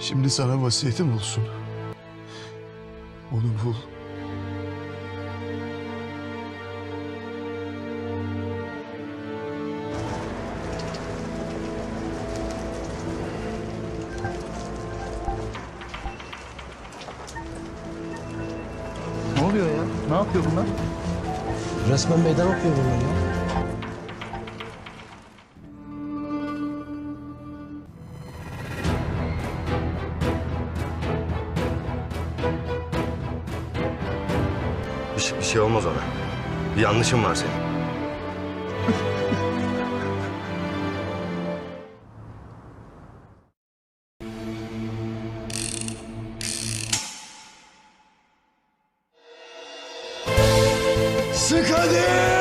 Şimdi sana vasiyetim olsun. Onu bul. Ne oluyor ya? Ne yapıyor bunlar? Resmen meydan okuyor bunlar ya. bir, şey, bir şey olmaz ona. Bir yanlışın var senin. Sık!